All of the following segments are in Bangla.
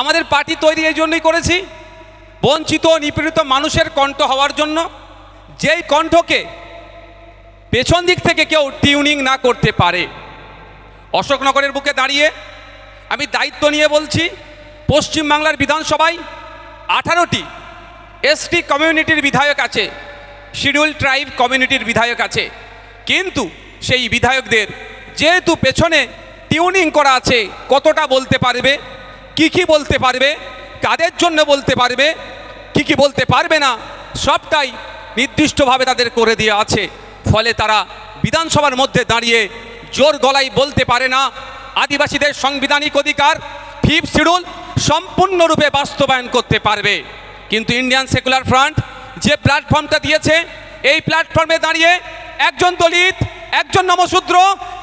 আমাদের পার্টি তৈরি এই জন্যই করেছি, বঞ্চিত নিপীড়িত মানুষের কণ্ঠ হওয়ার জন্য। যেই কণ্ঠকে পেছন দিক থেকে কেউ টিউনিং না করতে পারে। অশোকনগরের বুকে দাঁড়িয়ে আমি দায়িত্ব নিয়ে বলছি, পশ্চিমবাংলার বিধানসভায় আঠারোটি এসটি কমিউনিটির বিধায়ক আছে, শিডিউল ট্রাইব কমিউনিটির বিধায়ক আছে। কিন্তু সেই বিধায়কদের যেহেতু পেছনে টিউনিং করা আছে, কতটা বলতে পারবে? কি কি বলতে পারবে? কাদের জন্য বলতে পারবে? কি কি বলতে পারবে না? সবটাই নির্দিষ্টভাবে তাদের করে দিয়ে আছে। ফলে তারা বিধানসভার মধ্যে দাঁড়িয়ে জোর গলায় বলতে পারে না। আদিবাসীদের সাংবিধানিক অধিকার, ফিফ শিডিউল সম্পূর্ণরূপে বাস্তবায়ন করতে পারবে। কিন্তু ইন্ডিয়ান সেকুলার ফ্রন্ট যে প্ল্যাটফর্মটা দিয়েছে, এই প্ল্যাটফর্মে দাঁড়িয়ে একজন দলিত, একজন নমশূদ্র,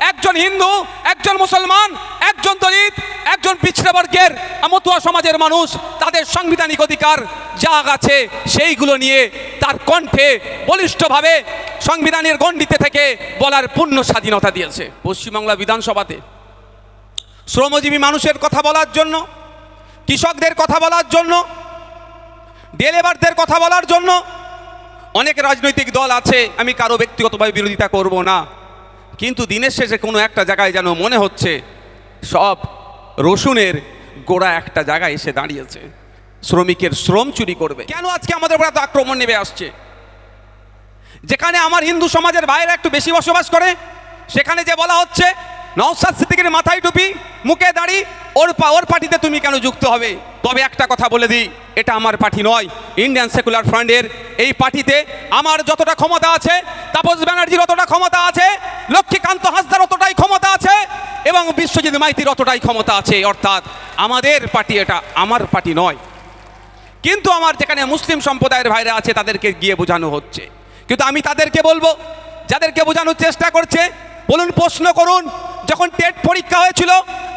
একজন হিন্দু, একজন মুসলমান, একজন দলিত একজন পিছড়ে বর্গের মতুয়া সমাজের মানুষ, তাদের সাংবিধানিক অধিকার যা আছে সেইগুলো নিয়ে তার কণ্ঠে বলিষ্ঠভাবে সংবিধানের গণ্ডিতে থেকে বলার পূর্ণ স্বাধীনতা দিয়েছে। পশ্চিমবাংলা বিধানসভাতে শ্রমজীবী মানুষের কথা বলার জন্য, কৃষকদের কথা বলার জন্য, ডেলেভারদের কথা বলার জন্য অনেক রাজনৈতিক দল আছে, আমি কারও ব্যক্তিগতভাবে বিরোধিতা করব না। কিন্তু দিনের শেষে কোনো একটা জায়গায় যেন মনে হচ্ছে সব রসুনের গোড়া একটা জায়গায় এসে দাঁড়িয়েছে। শ্রমিকের শ্রম চুরি করবে। কেন আজকে আমাদের উপর এত আক্রমণ নেমে আসছে? যেখানে আমার হিন্দু সমাজের বাইরে একটু বেশি বসবাস করে, সেখানে যে বলা হচ্ছে নওসাদ সিদ্দিকের মাথায় টুপি, মুখে দাড়ি, ওর পা, ওর পার্টিতে তুমি কেন যুক্ত হবে? তবে একটা কথা বলে দিই, এটা আমার পার্টি নয়। ইন্ডিয়ান সেকুলার ফ্রন্টের এই পার্টিতে আমার যতটা ক্ষমতা আছে, তাপস ব্যানার্জির অতটা ক্ষমতা আছে, লক্ষ্মীকান্ত হাসদার অতটাই ক্ষমতা এবং বিশ্বজিৎ মাইতির অতটাই ক্ষমতা আছে, অর্থাৎ আমাদের পার্টি এটা, আমার পার্টি নয়। কিন্তু আমার যেখানে মুসলিম সম্প্রদায়ের ভাইরা আছে, তাদেরকে গিয়ে বোঝানো হচ্ছে। কিন্তু আমি তাদেরকে বলব, যাদেরকে বোঝানোর চেষ্টা করছে, বলুন, প্রশ্ন করুন, যখন টেট পরীক্ষা হয়েছিল,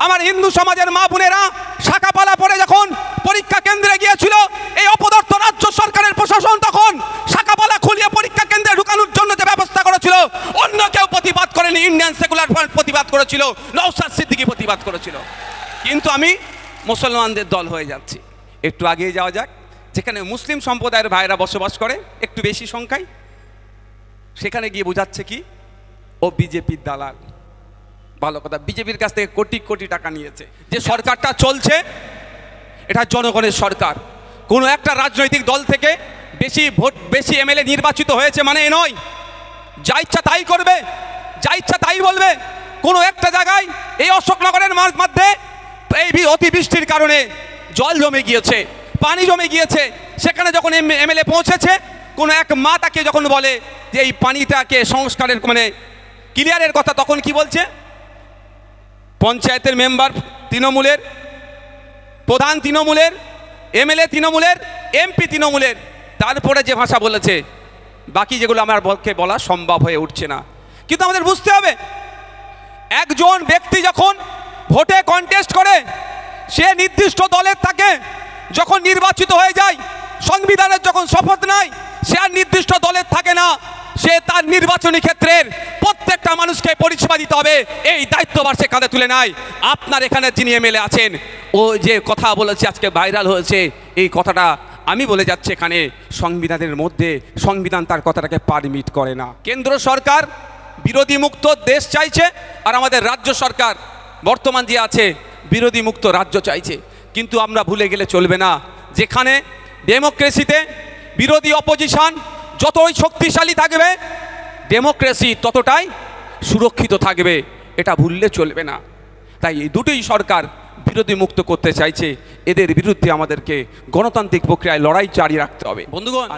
আমার হিন্দু সমাজের মা বোনেরা শাখাপালা পড়ে যখন পরীক্ষা কেন্দ্রে গিয়েছিল, এই অপদার্থ রাজ্য সরকারের প্রশাসন তখন শাখাপালা খুলিয়ে পরীক্ষা কেন্দ্রে ঢুকানোর জন্য যে ব্যবস্থা করেছিল, অন্য কেউ প্রতিবাদ করেনি ইন্ডিয়ান সেকুলার ফ্রন্ট প্রতিবাদ করেছিল সিদ্দিকি প্রতিবাদ করেছিল। কিন্তু আমি মুসলমানদের দল হয়ে যাচ্ছি। একটু আগিয়ে যাওয়া যাক। যেখানে মুসলিম সম্প্রদায়ের ভাইরা বসবাস করে, একটু বেশি সংখ্যায়, সেখানে গিয়ে বোঝাচ্ছে কি, ও বিজেপির দালাল। ভালো কথা, বিজেপির কাছ থেকে কোটি কোটি টাকা নিয়েছে। যে সরকারটা চলছে, এটা জনগণের সরকার। কোনো একটা রাজনৈতিক দল থেকে বেশি ভোট, বেশি এমএলএ নির্বাচিত হয়েছে মানে এ নয়। যা ইচ্ছা তাই করবে, যা ইচ্ছা তাই বলবে। কোনো একটা জায়গায় এই অশোকনগরের মধ্যে এই অতিবৃষ্টির কারণে জল জমে গিয়েছে, পানি জমে গিয়েছে। সেখানে যখন এমএলএ পৌঁছেছে, কোনো এক মা তাকে যখন বলে যে এই পানিটাকে সংস্কারের মানে ক্লিয়ারের কথা তখন কি বলছে? পঞ্চায়েতের মেম্বার তৃণমূলের, প্রধান তৃণমূলের, এমএলএ তৃণমূলের, এমপি তৃণমূলের, তারপরে যে ভাষা বলেছে, বাকি যেগুলো আমার পক্ষে বলা সম্ভব হয়ে উঠছে না। কিন্তু আমাদের বুঝতে হবে একজন ব্যক্তি যখন ভোটে কন্টেস্ট করে, সে নির্দিষ্ট দলের থাকে যখন নির্বাচিত হয়ে যায়, সংবিধানের যখন শপথ নেয়, সে আর নির্দিষ্ট দলের থাকে না। সে তার নির্বাচনী ক্ষেত্রের প্রত্যেকটা মানুষকে পরিষেবা দিতে হবে। এই দায়িত্বভার সে কাঁধে তুলে নেয়। আপনার এখানে যিনি এমএলএ আছেন, ও যে কথা বলেছে আজকে ভাইরাল হয়েছে, এই কথাটা আমি বলে যাচ্ছি এখানে, সংবিধানের মধ্যে, সংবিধান তার কথাটাকে পারমিট করে না। কেন্দ্র সরকার বিরোধী মুক্ত দেশ চাইছে আর আমাদের রাজ্য সরকার বর্তমান যে আছে বিরোধী মুক্ত রাজ্য চাইছে। কিন্তু আমরা ভুলে গেলে চলবে না। যেখানে ডেমোক্রেসিতে বিরোধী অপোজিশন যতই শক্তিশালী থাকবে, ডেমোক্রেসি ততটাই সুরক্ষিত থাকবে। এটা ভুললে চলবে না। তাই এই দুটোই সরকার বিরোধী মুক্ত করতে চাইছে। এদের বিরুদ্ধে আমাদেরকে গণতান্ত্রিক প্রক্রিয়ায় লড়াই জারি রাখতে হবে। বন্ধুগণ,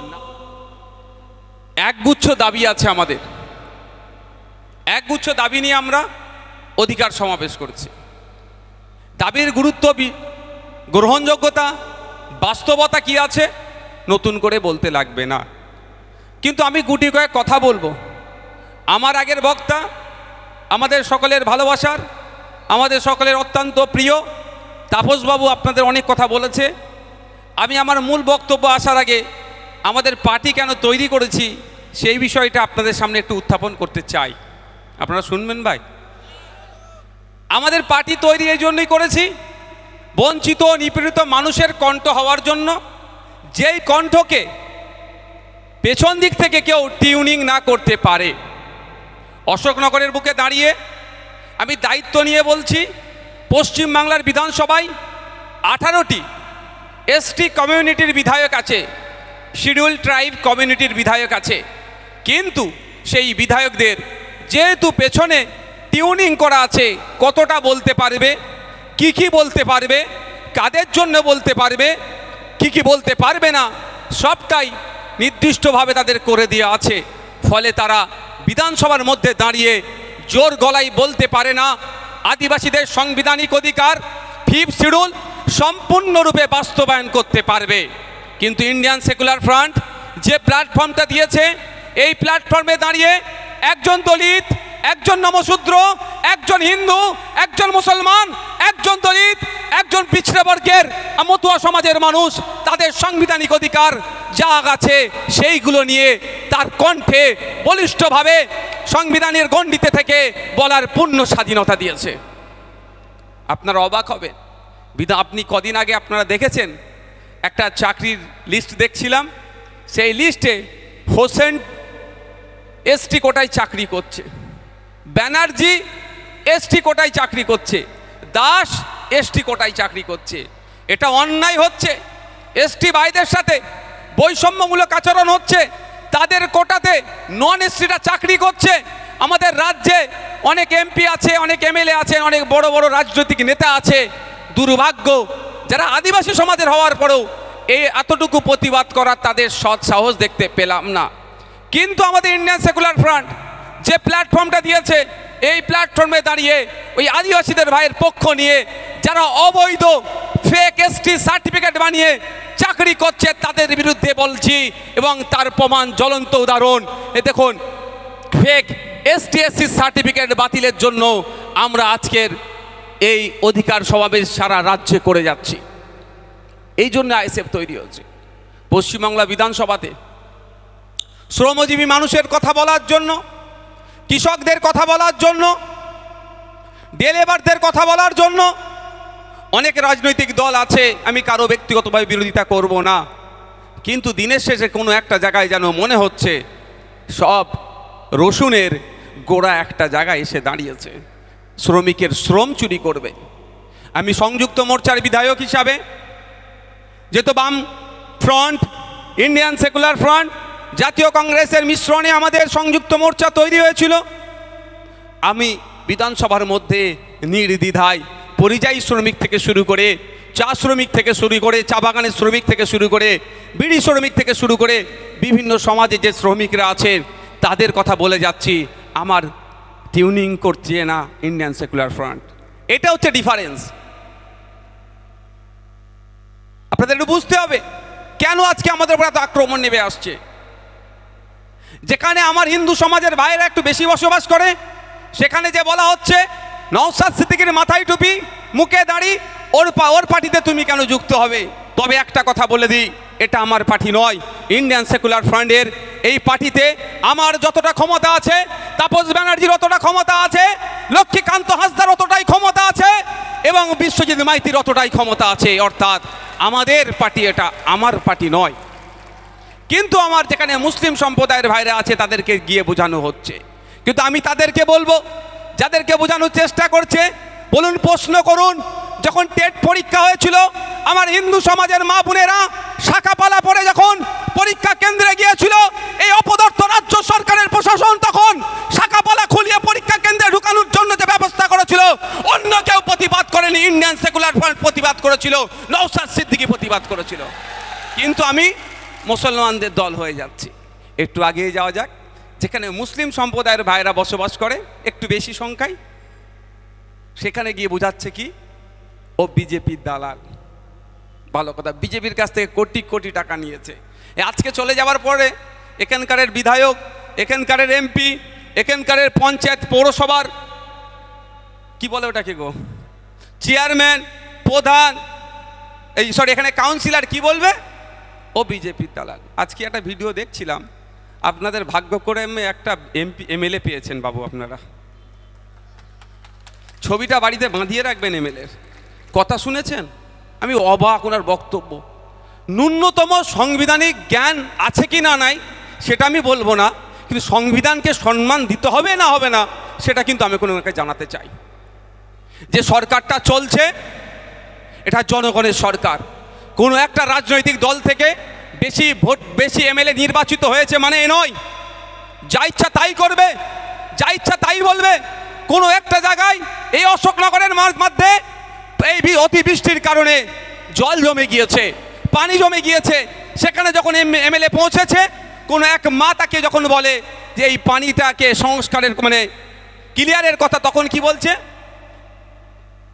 একগুচ্ছ দাবি আছে আমাদের। একগুচ্ছ দাবি নিয়ে আমরা অধিকার সমাবেশ করছি। দাবির গুরুত্ব গ্রহণযোগ্যতা, বাস্তবতা কি আছে নতুন করে বলতে লাগবে না। কিন্তু আমি গুটি কয়েক কথা বলব। আমার আগের বক্তা, আমাদের সকলের ভালোবাসার, আমাদের সকলের অত্যন্ত প্রিয় তাপসবাবু আপনাদের অনেক কথা বলেছে। আমি আমার মূল বক্তব্য আসার আগে আমাদের পার্টি কেন তৈরি করেছি সেই বিষয়টা আপনাদের সামনে একটু উত্থাপন করতে চাই। আপনারা শুনবেন ভাই। আমাদের পার্টি তৈরি এই জন্যই করেছি, বঞ্চিত নিপীড়িত মানুষের কণ্ঠ হওয়ার জন্য। যেই কণ্ঠকে পেছন দিক থেকে কেউ টিউনিং না করতে পারে। অশোকনগরের বুকে দাঁড়িয়ে আমি দায়িত্ব নিয়ে বলছি, পশ্চিমবাংলার বিধানসভায় আঠারোটি এসটি কমিউনিটির বিধায়ক আছে, শিডিউল ট্রাইব কমিউনিটির বিধায়ক আছে। কিন্তু সেই বিধায়কদের যেহেতু পেছনে টিউনিং করা আছে, কতটা বলতে পারবে? কি কি বলতে পারবে? কাদের জন্য বলতে পারবে? কি কি বলতে পারবে না? সবটাই নির্দিষ্টভাবে তাদের করে দেওয়া আছে। ফলে তারা বিধানসভার মধ্যে দাঁড়িয়ে জোর গলায় বলতে পারে না। আদিবাসীদের সাংবিধানিক অধিকার, ফিফ শিডিউল সম্পূর্ণরূপে বাস্তবায়ন করতে পারবে। কিন্তু ইন্ডিয়ান সেকুলার ফ্রন্ট যে প্ল্যাটফর্মটা দিয়েছে, এই প্ল্যাটফর্মে দাঁড়িয়ে একজন দলিত, একজন নমশূদ্র, একজন হিন্দু, একজন মুসলমান, একজন দলিত, একজন পিছড়ে বর্গের মতুয়া সমাজের মানুষ, তাদের সাংবিধানিক অধিকার যা আছে সেইগুলো নিয়ে তার কণ্ঠে বলিষ্ঠভাবে সংবিধানের গণ্ডিতে থেকে বলার পূর্ণ স্বাধীনতা দিয়েছে। আপনারা অবাক হবেন। বিধা, আপনি কদিন আগে আপনারা দেখেছেন, একটা চাকরির লিস্ট দেখছিলাম। সেই লিস্টে হোসেন এসটি কোটায় চাকরি করছে। ব্যানার্জি এসটি কোটায় চাকরি করছে। দাস এসটি কোটায় চাকরি করছে। এটা অন্যায় হচ্ছে। এসটি ভাইদের সাথে বৈষম্যমূলক আচরণ হচ্ছে। তাদের কোটাতে নন এসটিরা চাকরি করছে। আমাদের রাজ্যে অনেক এমপি আছে, অনেক এমএলএ আছে, অনেক বড় বড় রাজনৈতিক নেতা আছে। দুর্ভাগ্য, যারা আদিবাসী সমাজের হওয়ার পরেও এই এতটুকু প্রতিবাদ করার তাদের সৎ সাহস দেখতে পেলাম না। কিন্তু আমাদের ইন্ডিয়ান সেকুলার ফ্রন্ট যে প্ল্যাটফর্মটা দিয়েছে, এই প্ল্যাটফর্মে দাঁড়িয়ে ওই আদিবাসীদের ভাইয়ের পক্ষ নিয়ে যারা অবৈধ ফেক এসটি সার্টিফিকেট বানিয়ে চাকরি করছে, তাদের বিরুদ্ধে বলছি এবং তার প্রমাণ জ্বলন্ত উদাহরণ। এ দেখুন ফেক এসটি এসসি সার্টিফিকেট বাতিলের জন্য আমরা আজকের এই অধিকার সমাবেশ সারা রাজ্যে করে যাচ্ছি। এই জন্য আইএসএফ তৈরি হচ্ছে পশ্চিমবাংলা বিধানসভাতে শ্রমজীবী মানুষের কথা বলার জন্য, কৃষকদের কথা বলার জন্য, ডেলেবারদের কথা বলার জন্য অনেক রাজনৈতিক দল আছে, আমি কারও ব্যক্তিগতভাবে বিরোধিতা করব না। কিন্তু দিনের শেষে কোনো একটা জায়গায় যেন মনে হচ্ছে, সব রসুনের গোড়া একটা জায়গায় এসে দাঁড়িয়েছে। শ্রমিকের শ্রম চুরি করবে। আমি সংযুক্ত মোর্চার বিধায়ক হিসাবে যেহেতু বাম ফ্রন্ট, ইন্ডিয়ান সেকুলার ফ্রন্ট জাতীয় কংগ্রেসের মিশ্রণে আমাদের সংযুক্ত মোর্চা তৈরি হয়েছিল। আমি বিধানসভার মধ্যে নির্দ্বিধায় পরিযায়ী শ্রমিক থেকে শুরু করে চা শ্রমিক থেকে শুরু করে, চা বাগানের শ্রমিক থেকে শুরু করে, বিড়ি শ্রমিক থেকে শুরু করে বিভিন্ন সমাজে যে শ্রমিকরা আছেন, তাদের কথা বলে যাচ্ছি। আমার টিউনিং করছে না ইন্ডিয়ান সেকুলার ফ্রন্ট। এটা হচ্ছে ডিফারেন্স। আপনাদের একটু বুঝতে হবে, কেন আজকে আমাদের উপর এত আক্রমণ নেমে আসছে? যেখানে আমার হিন্দু সমাজের ভাইয়েরা একটু বেশি বসবাস করে, সেখানে যে বলা হচ্ছে নওসাদ সিদ্দিকের মাথায় টুপি, মুখে দাঁড়ি, ওর পা, ওর পার্টিতে তুমি কেন যুক্ত হবে? তবে একটা কথা বলে দিই, এটা আমার পার্টি নয় ইন্ডিয়ান সেকুলার ফ্রন্টের এই পার্টিতে আমার যতটা ক্ষমতা আছে, তাপস ব্যানার্জির অতটা ক্ষমতা আছে, লক্ষ্মীকান্ত হাসদার অতটাই ক্ষমতা আছে, এবং বিশ্বজিৎ মাইতির অতটাই ক্ষমতা আছে। অর্থাৎ আমাদের পার্টি এটা, আমার পার্টি নয়। কিন্তু আমার যেখানে মুসলিম সম্প্রদায়ের ভাইরা আছে, তাদেরকে গিয়ে বোঝানো হচ্ছে। কিন্তু আমি তাদেরকে বলব, যাদেরকে বোঝানোর চেষ্টা করছে, বলুন, প্রশ্ন করুন, যখন টেট পরীক্ষা হয়েছিল, আমার হিন্দু সমাজের মা বোনেরা শাখাপালা পরে যখন পরীক্ষা কেন্দ্রে গিয়েছিল, এই অপদর্থ রাজ্য সরকারের প্রশাসন তখন শাখাপালা খুলিয়ে পরীক্ষা কেন্দ্রে ঢুকানোর জন্য যে ব্যবস্থা করেছিল, অন্য কেউ প্রতিবাদ করেনি ইন্ডিয়ান সেকুলার ফ্রন্ট প্রতিবাদ করেছিল নৌসাদ সিদ্দিকি প্রতিবাদ করেছিল। কিন্তু আমি মুসলমানদের দল হয়ে যাচ্ছি। একটু আগিয়ে যাওয়া যাক। যেখানে মুসলিম সম্প্রদায়ের ভাইরা বসবাস করে, একটু বেশি সংখ্যায়, সেখানে গিয়ে বোঝাচ্ছে কি, ও বিজেপির দালাল। ভালো কথা, বিজেপির কাছ থেকে কোটি কোটি টাকা নিয়েছে। আজকে চলে যাওয়ার পরে এখানকারের বিধায়ক, এখানকারের এমপি, এখানকারের পঞ্চায়েত পৌরসভার, কি বলে ওটাকে গো? চেয়ারম্যান, প্রধান, এই সরি এখানে কাউন্সিলর কি বলবে? ও বিজেপির দালাল। আজকে একটা ভিডিও দেখছিলাম। আপনাদের ভাগ্য করে একটা এমপি, এমএলএ পেয়েছেন বাবু আপনারা। ছবিটা বাড়িতে বাঁধিয়ে রাখবেন এমএলএর কথা শুনেছেন? আমি অবাক ওনার বক্তব্য। ন্যূনতম সাংবিধানিক জ্ঞান আছে কি না নাই, সেটা আমি বলব না। কিন্তু সংবিধানকে সম্মান দিতে হবে না হবে না, সেটা কিন্তু আমি কোনো জানাতে চাই। যে সরকারটা চলছে, এটা জনগণের সরকার। কোনো একটা রাজনৈতিক দল থেকে বেশি ভোট, বেশি এমএলএ নির্বাচিত হয়েছে মানে এ নয়। যা ইচ্ছা তাই করবে, যা ইচ্ছা তাই বলবে। কোনো একটা জায়গায় এই অশোকনগরের মধ্যে এই অতিবৃষ্টির কারণে জল জমে গিয়েছে, পানি জমে গিয়েছে। সেখানে যখন এমএলএ পৌঁছেছে, কোনো এক মা তাকে যখন বলে যে এই পানিটাকে সংস্কারের মানে ক্লিয়ারের কথা তখন কি বলছে?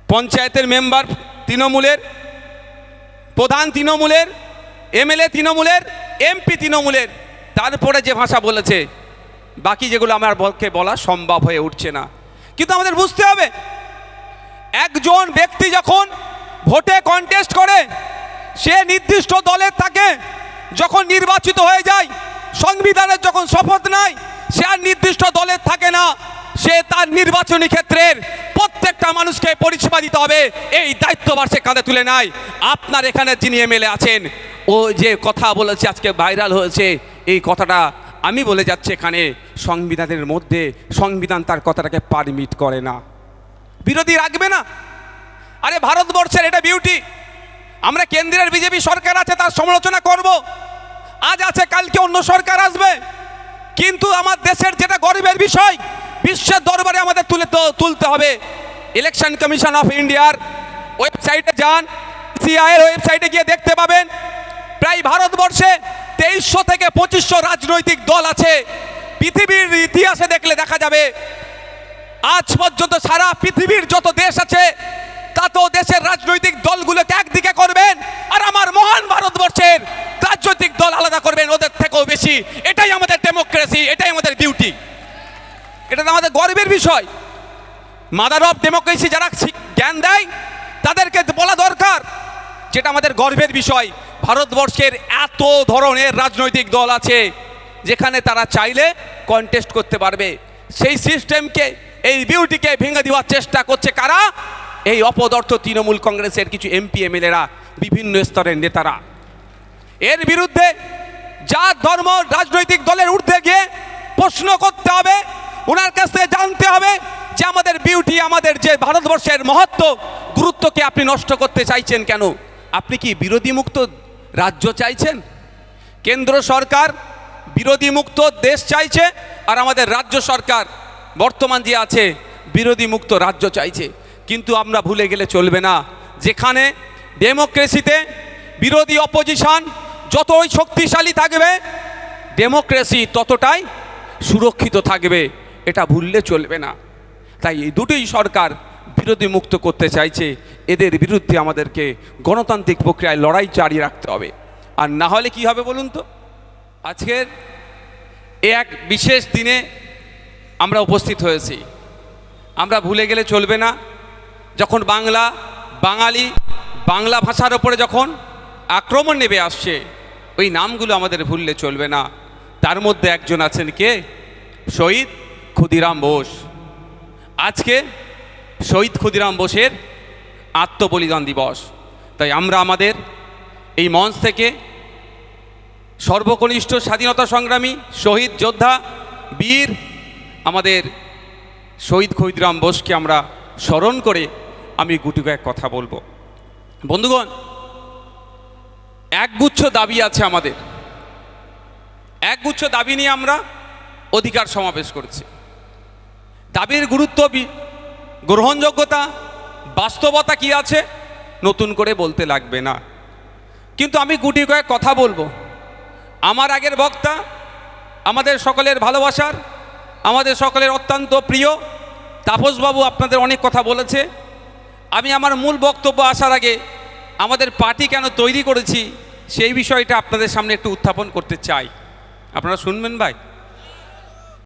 পঞ্চায়েতের মেম্বার তৃণমূলের প্রধান তৃণমূলের, এমএলএ তৃণমূলের, এমপি তৃণমূলের, তারপরে যে ভাষা বলেছে, বাকি যেগুলো আমার পক্ষে বলা সম্ভব হয়ে উঠছে না। কিন্তু আমাদের বুঝতে হবে, একজন ব্যক্তি যখন ভোটে কন্টেস্ট করে, সে নির্দিষ্ট দলের থাকে যখন নির্বাচিত হয়ে যায়, সংবিধানের যখন শপথ নেয়, সে আর নির্দিষ্ট দলের থাকে সে তার নির্বাচনী ক্ষেত্রের প্রত্যেকটা মানুষকে পরিষেবা দিতে হবে। এই দায়িত্ববার সে কাঁধে তুলে নেয়। আপনার এখানে যিনি এমএলএ আছেন, ও যে কথা বলেছে আজকে ভাইরাল হয়েছে, এই কথাটা আমি বলে যাচ্ছি এখানে, সংবিধানের মধ্যে সংবিধান তার কথাটাকে পারমিট করে না। বিরোধী রাখবে না। আরে ভারতবর্ষের এটা বিউটি আমরা কেন্দ্রের বিজেপি সরকার আছে, তার সমালোচনা করব। আজ আছে, কালকে অন্য সরকার আসবে। কিন্তু আমার দেশের যেটা গর্বের বিষয় বিশ্বের দরবারে আমাদের তুলে তুলতে হবে। ইলেকশন কমিশন অফ ইন্ডিয়ার ওয়েবসাইটে যান সিআইয়ের ওয়েবসাইটে গিয়ে দেখতে পাবেন, প্রায় ভারতবর্ষে তেইশশো থেকে পঁচিশশো রাজনৈতিক দল আছে। পৃথিবীর ইতিহাসে দেখলে দেখা যাবে, আজ পর্যন্ত সারা পৃথিবীর যত দেশ আছে, তত দেশের রাজনৈতিক দলগুলোকে একদিকে করবেন আর আমার মহান ভারতবর্ষের রাজনৈতিক দল আলাদা করবেন, ওদের থেকেও বেশি। এটাই আমাদের ডেমোক্রেসি এটাই আমাদের বিউটি এটা তো আমাদের গর্বের বিষয়। মাদার অফ ডেমোক্রেসি যারা জ্ঞান দেয়, তাদেরকে বলা দরকার যেটা আমাদের গর্বের বিষয়। ভারতবর্ষের এত ধরনের রাজনৈতিক দল আছে যেখানে তারা চাইলে কন্টেস্ট করতে পারবে। সেই সিস্টেমকে এই বিউটিকে ভেঙে দেওয়ার চেষ্টা করছে কারা? এই অপদর্থ তৃণমূল কংগ্রেসের কিছু এমপি এমএলএরা বিভিন্ন স্তরের নেতারা। এর বিরুদ্ধে জাত, ধর্ম, রাজনৈতিক দলের ঊর্ধ্বে গিয়ে প্রশ্ন করতে হবে ওনার কাছ থেকে জানতে হবে যে আমাদের বিউটি আমাদের যে ভারতবর্ষের মহত্ব, গুরুত্বকে আপনি নষ্ট করতে চাইছেন কেন? আপনি কি বিরোধী মুক্ত রাজ্য চাইছেন? কেন্দ্র সরকার বিরোধী মুক্ত দেশ চাইছে আর আমাদের রাজ্য সরকার বর্তমান যে আছে বিরোধী মুক্ত রাজ্য চাইছে। কিন্তু আমরা ভুলে গেলে চলবে না। যেখানে ডেমোক্রেসিতে বিরোধী অপোজিশন যতই শক্তিশালী থাকবে ডেমোক্রেসি ততটাই সুরক্ষিত থাকবে। এটা ভুললে চলবে না। তাই এই দুটোই সরকার বিরোধী মুক্ত করতে চাইছে। এদের বিরুদ্ধে আমাদেরকে গণতান্ত্রিক প্রক্রিয়ায় লড়াই জারি রাখতে হবে। আর না হলে কি হবে বলুন তো? আজকের এ এক বিশেষ দিনে আমরা উপস্থিত হয়েছি। আমরা ভুলে গেলে চলবে না। যখন বাংলা, বাঙালি, বাংলা ভাষার ওপরে যখন আক্রমণ নেবে আসছে, ওই নামগুলো আমাদের ভুললে চলবে না। তার মধ্যে একজন আছেন কে? শহীদ ক্ষুদিরাম বোস। আজকে শহীদ ক্ষুদিরাম বোসের আত্মবলিদান দিবস। তাই আমরা আমাদের এই মঞ্চ থেকে সর্বকনিষ্ঠ স্বাধীনতা সংগ্রামী শহীদ যোদ্ধা বীর আমাদের শহীদ ক্ষুদিরাম বোসকে আমরা স্মরণ করে আমি গুটি কয়েক কথা বলব। বন্ধুগণ, একগুচ্ছ দাবি আছে আমাদের। একগুচ্ছ দাবি নিয়ে আমরা অধিকার সমাবেশ করেছি। দাবির গুরুত্ব গ্রহণযোগ্যতা, বাস্তবতা কি আছে? নতুন করে বলতে লাগবে না। কিন্তু আমি গুটি কয়েক কথা বলব। আমার আগের বক্তা, আমাদের সকলের ভালোবাসার, আমাদের সকলের অত্যন্ত প্রিয় তাপসবাবু আপনাদের অনেক কথা বলেছে। আমি আমার মূল বক্তব্য আসার আগে আমাদের পার্টি কেন তৈরি করেছি সেই বিষয়টা আপনাদের সামনে একটু উত্থাপন করতে চাই। আপনারা শুনবেন ভাই?